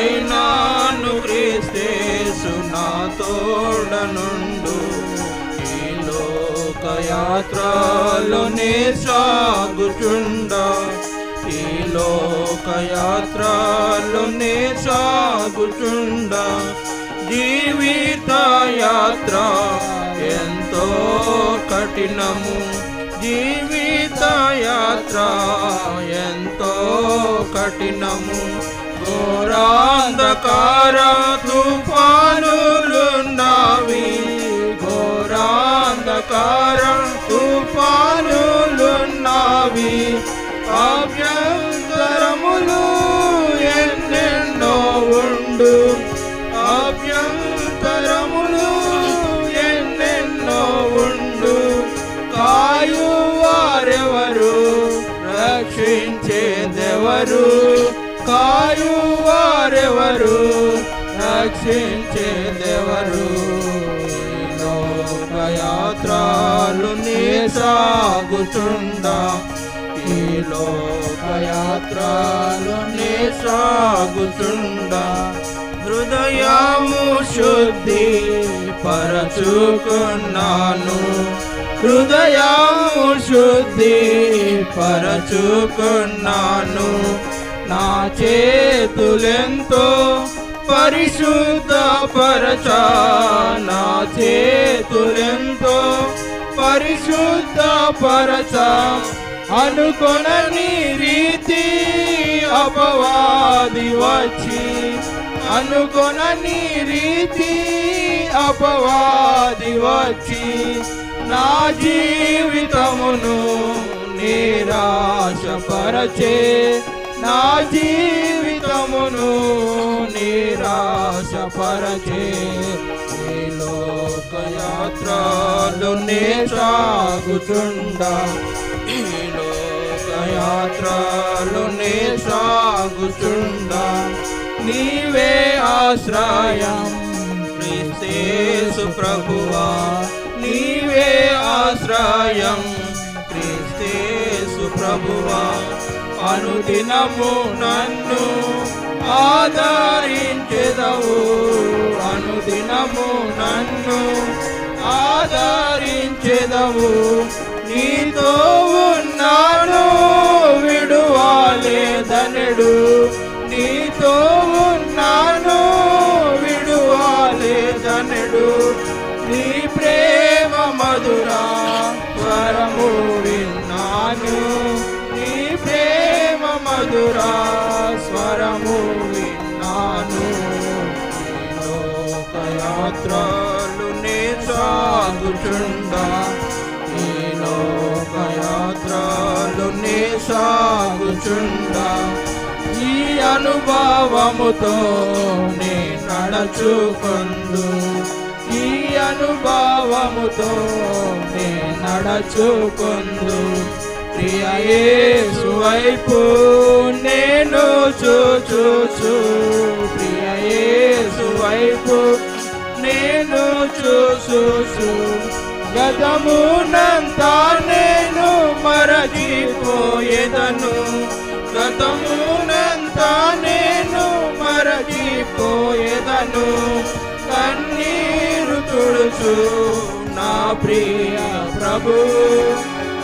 అయినాను క్రీస్తేసు నా తోడనుండు. ఈ లోకయాత్రలోనే సాగుచుండా. ఈ లోకయాత్రలోనే సాగుచుండా. జీవిత యాత్ర ఎంతో కఠినము. జీవిత యాత్ర ఎంతో కఠినము. ఘోరాంధకార తుఫానులున్నావి. ఘోరాంధకార తుఫానులున్నావి అభ్యంతరములు ఎన్నెన్నో ఉండు. అభ్యంతరములు ఎన్నెన్నో ఉండు. కాయువారెవరు? రక్షించేదెవరు? వారెవరు? రక్షించేదెవరు? యాత్రలు నీ సాగుచుండా ఈ లోకయాత్రలు నీ సాగుచుండా హృదయము శుద్ధి పరచుకున్నాను. హృదయము శుద్ధి పరచుకున్నాను. నా చేతులెంతో పరిశుద్ధ పరచా నా చేతులెంతో పరిశుద్ధ పరచా అనుకొనని రీతి అపవాది వచ్చి అనుకొనని రీతి అపవాది వచ్చి నా జీవితమును నిరాశపరచే నా జీవితమును నిరాశపరచే ఈ లోకయాత్రలు నే సాగుచుండా ఈ లోకయాత్రలు నే సాగుచుండా నీవే ఆశ్రయం క్రిస్తేసు ప్రభువా. నీవే ఆశ్రయం క్రిస్తేసు ప్రభువా. అనుదినము నన్ను ఆదరించెదవు. అనుదినము నన్ను ఆదరించెదవు. నీతో ఉన్నాను విడువాలేదనడు. నీతో ఉన్నాను విడువాలేదనడు. నీ ప్రేమ మధురా స్వరము విన్నాను. మధురా స్వరము విన్నాను. లోకయాత్రలు నే సాగుచుండా. ఈ లోకయాత్రలు నే సాగుచుండా. ఈ అనుభవముతో నే నడచుకుందు ఈ అనుభవముతో నే నడచుకుందు ప్రియ వైపు నేను చూచుచు ప్రియ యేసు వైపు నేను చూచుచు గతమునంతా నేను మరచిపోయేదను. గతమునంతా నేను మరచిపోయేదను. కన్నీరు తుడుచు నా ప్రియ ప్రభు.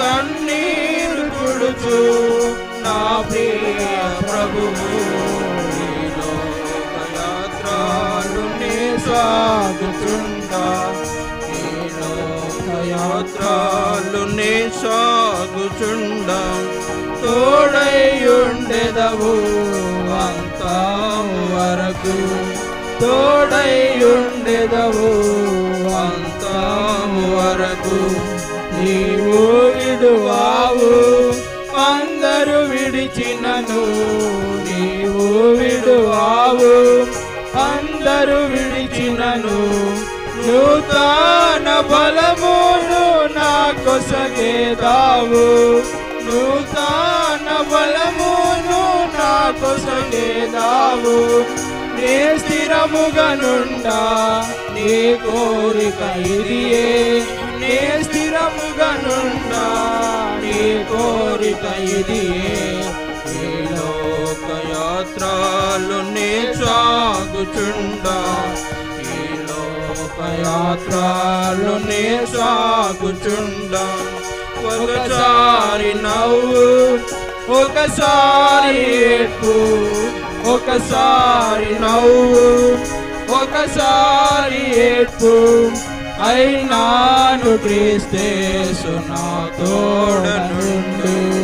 కన్నీరు తుడుచు నా ప్రియ ప్రభువు ఈ లోకయాత్రలు నే సాగుచుండా తోడైయుండెదవు అంతా వరకు. తోడైయుండెదవు అంతా వరకు. నీవు విడిచినను నీవు విడువావు. అందరూ విడిచినను నూతన బలమును నాకొసగేదావు నూతన బలమును నాకొసగేదావు నే స్థిరముగా నుండా నీ కోరిక ఇదియే. నే స్థిరముగా నుండా నీ కోరిక ఇదియే. లోకయాత్రలు నే సాగుచుండా ఈ లోకయాత్రలు నే సాగుచుండా ఒకసారి నవ్వు ఒకసారి ఏడ్పు ఒకసారి నవ్వు ఒకసారి ఏడ్పు. అయినాను క్రీస్తేసు నా తోడనుండు.